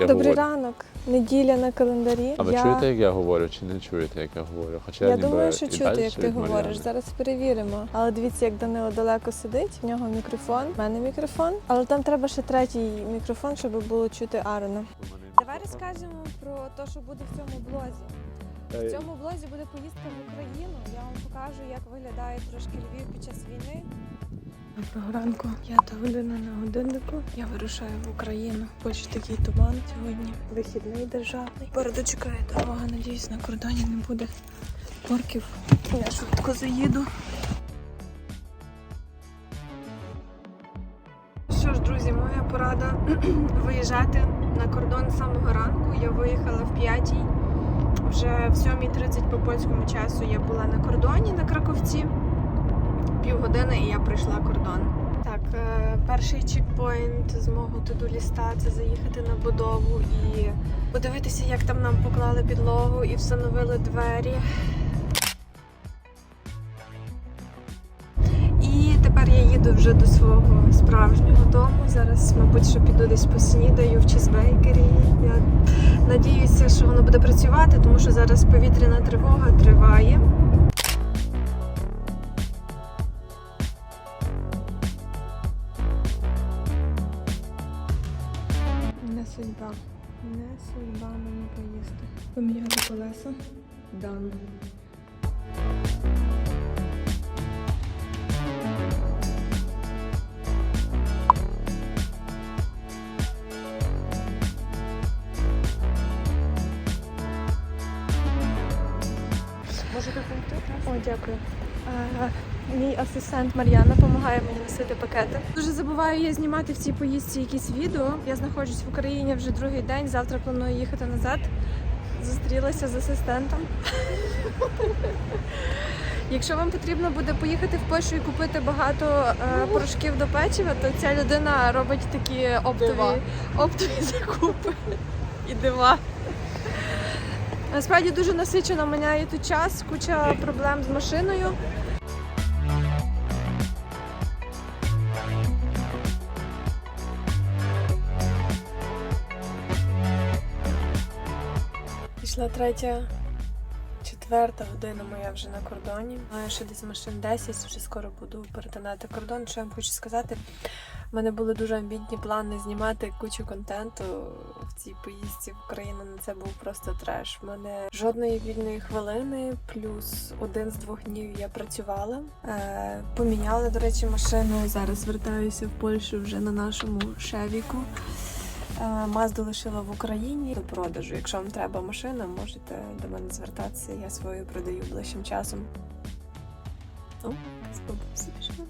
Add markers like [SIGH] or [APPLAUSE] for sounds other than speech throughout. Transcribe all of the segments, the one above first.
Я Добрий говорю. ранок. Неділя на календарі. А ви я... чуєте, як я говорю, чи не чуєте, як я говорю? Хоча Я ніби думаю, що чути, як ти Мар'яни. говориш. Зараз перевіримо. Але дивіться, як Данило далеко сидить. В нього мікрофон, в мене мікрофон. Але там треба ще третій мікрофон, щоб було чути Арона. Давай розкажемо про те, що буде в цьому блозі. В цьому блозі буде поїздка в Україну. Я вам покажу, як виглядає трошки Львів під час війни. Доброго ранку, п'ята година на годиннику. Я вирушаю в Україну. Хоч такий туман сьогодні. Вихідний державний. Попереду чекає дорога. Надіюсь, на кордоні не буде орків. Я швидко заїду. Що ж, друзі, моя порада [CLEARS THROAT] виїжджати на кордон з самого ранку. Я виїхала в п'ятій. Вже в 7.30 по польському часу я була на кордоні на Краковці. Півгодини і я пройшла кордон. Так, е, перший чекпоінт з мого туду ліста це заїхати на будову і подивитися, як там нам поклали підлогу і встановили двері. І тепер я їду вже до свого справжнього дому. Зараз, мабуть, що піду десь поснідаю в чізбейкері. Я надіюся, що воно буде працювати, тому що зараз повітряна тривога триває. Дякую. Мій асистент Мар'яна допомагає мені носити пакети. Дуже забуваю я знімати в цій поїздці якісь відео. Я знаходжусь в Україні вже другий день. Завтра планую їхати назад. Зустрілася з асистентом. [LAUGHS] Якщо вам потрібно буде поїхати в Польщу і купити багато е, порошків до печива, то ця людина робить такі оптові, оптові [LAUGHS] закупи і дива. Насправді дуже насичено міняє тут час, куча проблем з машиною. Пішла третя, четверта година моя вже на кордоні. Маю ще десь машин 10, вже скоро буду перетинати кордон. Що я вам хочу сказати? У мене були дуже амбітні плани знімати кучу контенту в цій поїздці в Україну. На це був просто треш. У мене жодної вільної хвилини, плюс один з двох днів я працювала. Е, поміняла, до речі, машину. Зараз вертаюся в Польщу вже на нашому шевіку. Е, Мазду лишила в Україні до продажу. Якщо вам треба машина, можете до мене звертатися. Я свою продаю ближчим часом. Якась бабуся пішла.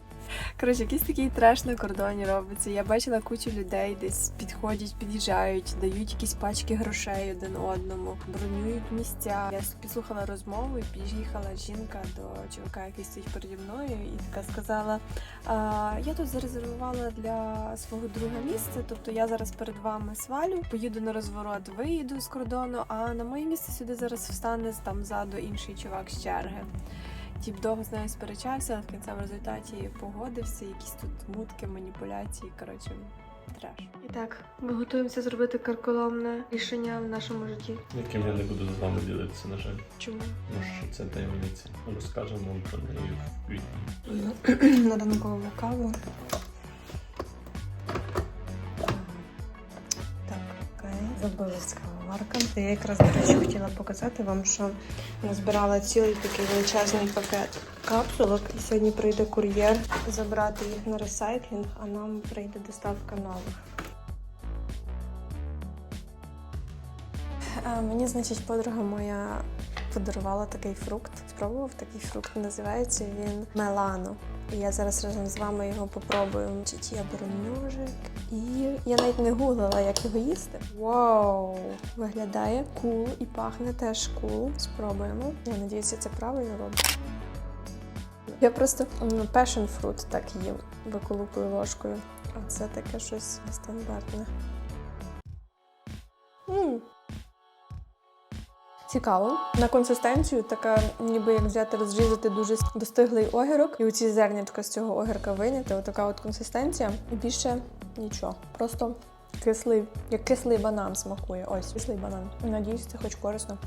Коротше, якийсь такий треш на кордоні робиться. Я бачила кучу людей, десь підходять, під'їжджають, дають якісь пачки грошей один одному, бронюють місця. Я підслухала розмову і під'їхала жінка до чувака, який стоїть переді мною, і така сказала: а, я тут зарезервувала для свого друга місце, тобто я зараз перед вами свалю, поїду на розворот, виїду з кордону, а на моє місце сюди зараз встане там ззаду інший чувак з черги. Тіп довго з нею сперечався, але в кінцевому результаті погодився, якісь тут мутки, маніпуляції. Коротше, треш. І так, ми готуємося зробити карколомне рішення в нашому житті. Яким я не буду з вами ділитися, на жаль. Чому? Тому що це таємниця. Розкажемо вам про неї в квітні. На ранкову каву. Так, окей. Забилась кавоварка. Я якраз, до речі, хотіла показати вам, що назбирала цілий такий величезний пакет капсулок. І сьогодні прийде кур'єр забрати їх на ресайклінг, а нам прийде доставка нових. Е, Мені, значить, подруга моя подарувала такий фрукт. Спробував такий фрукт. Називається він Мелано. І я зараз разом з вами його попробую. Я беру ножик і я навіть не гуглила, як його їсти. Вау! Виглядає кул і пахне теж кул. Спробуємо. Я надіюся, це правильно роблю. Я просто passion fruit так їм, виколупую ложкою. А це таке щось нестандартне. М, Цікаво. На консистенцію така, ніби як взяти розрізати дуже достиглий огірок, і оці зернятка з цього огірка виняти. Отака от консистенція. Більше нічого. Просто Кислий, як кислий банан смакує. Ось кислий банан. Надіюсь, це хоч корисно.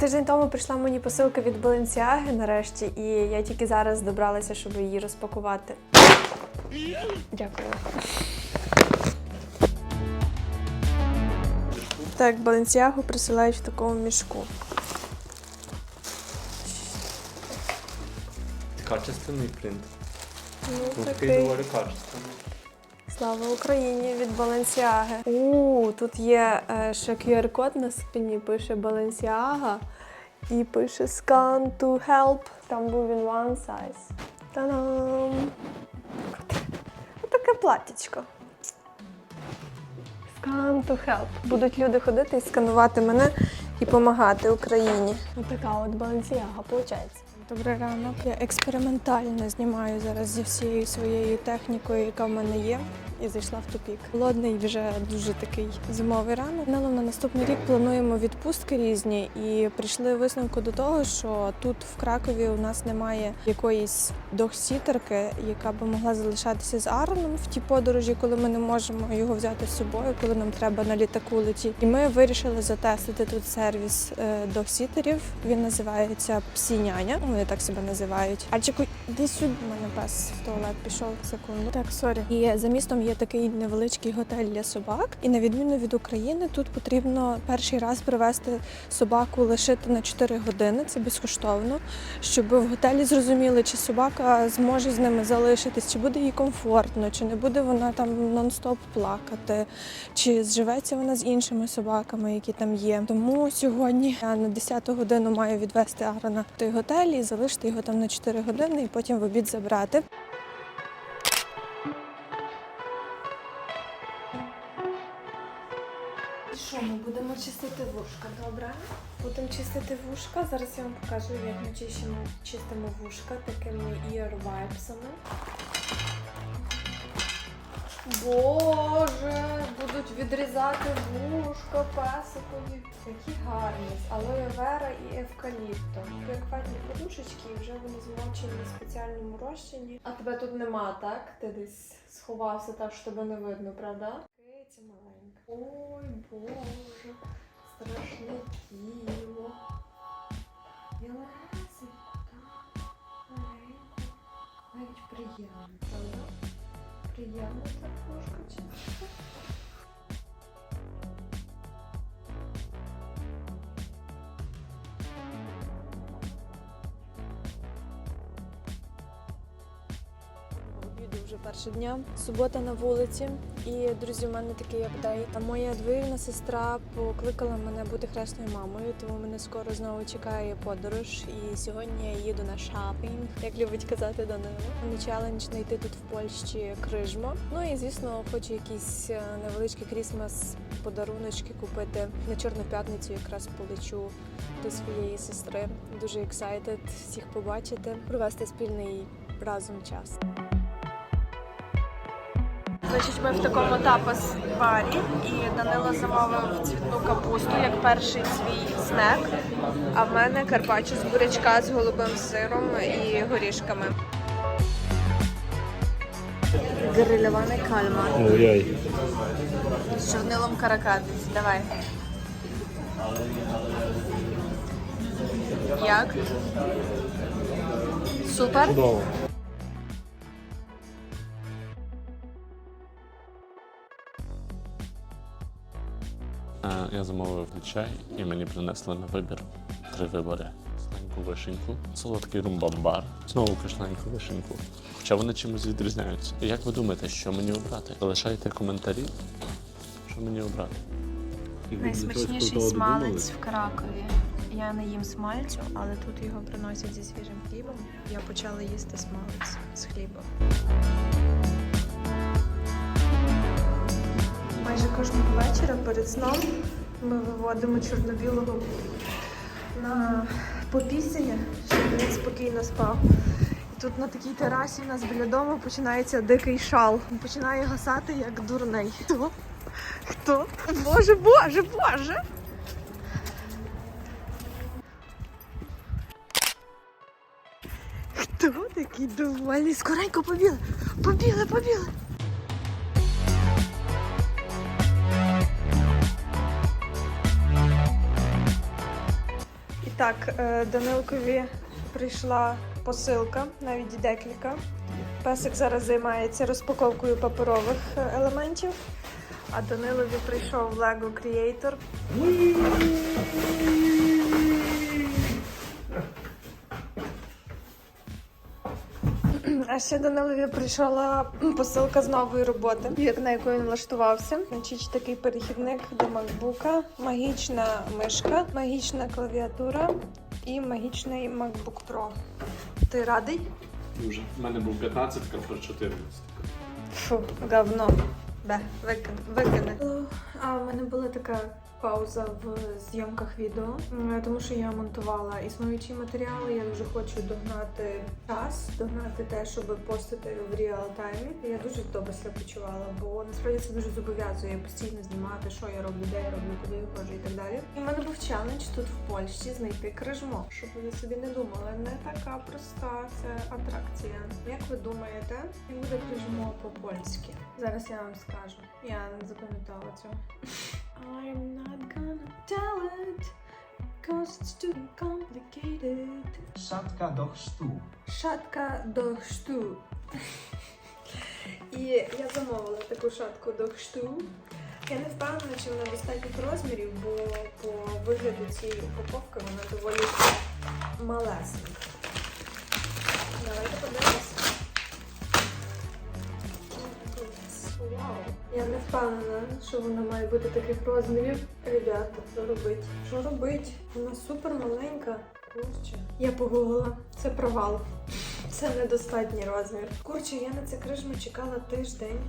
Тиждень тому прийшла мені посилка від Balenciaga нарешті, і я тільки зараз добралася, щоб її розпакувати. Дякую. Так, Balenciaga присилають в такому мішку. Качественний принт. Ну, такий доволі качественний. Слава Україні від Balenciaga. У тут є е, ще QR-код на спині, пише Balenciaga і пише Scan to help. Там був він one size. Та-дам! Таке платтячко. Scan to help. Будуть люди ходити і сканувати мене і допомагати Україні. Отака от Balenciaga, виходить. Добрий ранок. Я експериментально знімаю зараз зі всією своєю технікою, яка в мене є, і зайшла в тупік. Холодний вже дуже такий зимовий ранок. Загалом на наступний рік плануємо відпустки різні і прийшли висновку до того, що тут в Кракові у нас немає якоїсь догсітерки, яка би могла залишатися з Ароном в ті подорожі, коли ми не можемо його взяти з собою, коли нам треба на літаку летіти. І ми вирішили затестити тут сервіс е, догсітерів. Він називається Псіняня. Вони так себе називають. Альчику, іди сюди. У мене пес в туалет пішов секунду. Так, сорі. І за містом є такий невеличкий готель для собак. І на відміну від України, тут потрібно перший раз привезти собаку лишити на 4 години. Це безкоштовно, щоб в готелі зрозуміли, чи собака зможе з ними залишитись, чи буде їй комфортно, чи не буде вона там нон-стоп плакати, чи зживеться вона з іншими собаками, які там є. Тому сьогодні я на 10 годину маю відвести Арона в той готель і залишити його там на 4 години, і потім в обід забрати. Що, ми будемо чистити вушка, добре? Будемо чистити вушка. Зараз я вам покажу, як ми чистимо, чистимо вушка такими ear wipesами. Боже, будуть відрізати вушка песикові. Які гарні. з Алоє вера і евкаліпто. Як подушечки, і вже вони змочені в спеціальному розчині. А тебе тут нема, так? Ти десь сховався так, що тебе не видно, правда? Киця маленька. Ой, Боже, страшне тіло. Білесенько, так, маленько. Навіть приємно, правда? Приємно так кошка вже перше дня. Субота на вулиці. І друзі, у мене такий апдейт. Моя двоюрідна сестра покликала мене бути хресною мамою, тому мене скоро знову чекає подорож. І сьогодні я їду на шопінг, як любить казати Данило. Мені челендж знайти тут в Польщі крижмо. Ну і звісно, хочу якісь е, невеличкі крісмас подаруночки купити на чорну п'ятницю. Якраз полечу до своєї сестри. Дуже ексайтед всіх побачити, провести спільний разом час. Значить, ми в такому тапас барі, і Данило замовив цвітну капусту як перший свій снек. А в мене карпаччо з бурячка з голубим сиром і горішками. Грильований кальмар Ой-ой. з чорнилом каракатиць. Давай. Як? Супер? Чудово. Я замовив чай і мені принесли на вибір три вибори: кишленьку вишеньку, солодкий румбамбар, знову кишленьку вишеньку. Хоча вони чимось відрізняються. Як ви думаєте, що мені обрати? Залишайте коментарі, що мені обрати. Найсмачніший смалець в Кракові. Я не їм смальцю, але тут його приносять зі свіжим хлібом. Я почала їсти смалець з хлібом. Майже кожного вечора перед сном ми виводимо чорно-білого на попісення, щоб він спокійно спав. І тут на такій терасі у нас біля дому починається дикий шал. Він починає гасати як дурний. Хто? Хто? Боже, боже, боже! Такий довольний. Скоренько побіли. Побіли, побіли. І так, е, Данилкові прийшла посилка, навіть декілька. Песик зараз займається розпаковкою паперових е, елементів. А Данилові прийшов Lego Creator. А ще до Данилові прийшла посилка з нової роботи, як на яку він влаштувався. Значить, такий перехідник до макбука, магічна мишка, магічна клавіатура і магічний MacBook Pro. Ти радий? Дуже. У мене був 15, про 14. Фу, говно. Бе, викине. викине. А в мене була така пауза в зйомках відео, тому що я монтувала існуючі матеріали. Я дуже хочу догнати час, догнати те, щоб постити в реал таймі. Я дуже добре себе почувала, бо насправді це дуже зобов'язує постійно знімати, що я роблю, де я роблю, куди я ходжу і так далі. І в мене був челендж тут в Польщі знайти крижмо, щоб ви собі не думали, не така проста це атракція. Як ви думаєте, як буде крижмо по-польськи? Зараз я вам скажу. Я не запам'ятала цього. I'm not gonna tell it, cause it's too complicated. Szatka do chrztu. Шатка до хшту. [LAUGHS] І я замовила таку шатку до хшту. Я не впевнена, чи вона достатніх розмірів, бо по вигляду цієї упаковки вона доволі малесенька. Давайте подивимося. Я не впевнена, що вона має бути таких розмірів. Ребята, що робить? Що робить? Вона супер маленька. Курче. Я погуглила. Це провал. Це недостатній розмір. Курче, я на це крижму чекала тиждень,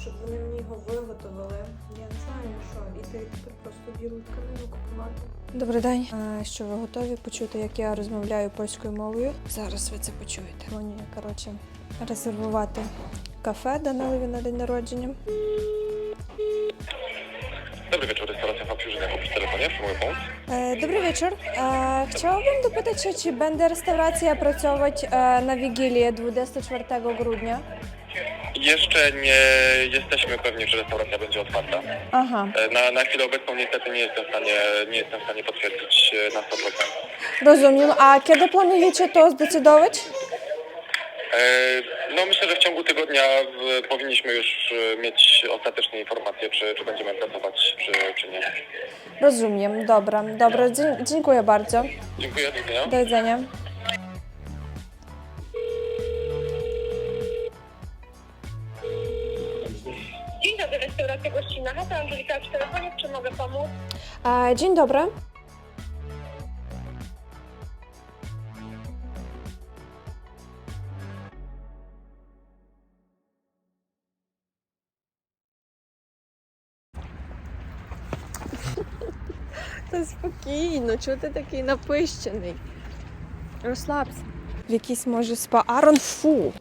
щоб вони мені його виготовили. Я не знаю, що іти тепер просто білу тканину купувати. Добрий день. А, що ви готові почути, як я розмовляю польською мовою? Зараз ви це почуєте. Мені, коротше, резервувати кафе Данилові на день народження. Dobry wieczór, restauracja Fabiurzyna, telefonie, czy mogę pomóc? E, Dobry wieczór. E, Chciałabym dopytać się, czy będzie restauracja pracować e, na Wigilię 24 grudnia? Jeszcze nie jesteśmy pewni, czy restauracja będzie otwarta. Aha, e, Na, na chwilę obecną niestety nie jestem w stanie, nie jestem w stanie potwierdzić e, na 100%. rozumiem. A kiedy planujecie to zdecydować? E, No myślę, że w ciągu tygodnia w, powinniśmy już e, mieć ostateczne informacje, czy, czy będziemy pracować, czy, czy nie. Rozumiem, dobra, dobra, dzie- dziękuję bardzo. Dziękuję, do widzenia. Do widzenia. Dzień dobry, restauracja gościnna. Chata Angelika przy telefonie, czy mogę pomóc? E, Dzień dobry. Та спокійно, чого ти такий напищений? Розслабся. В якийсь може спа. Арон фу.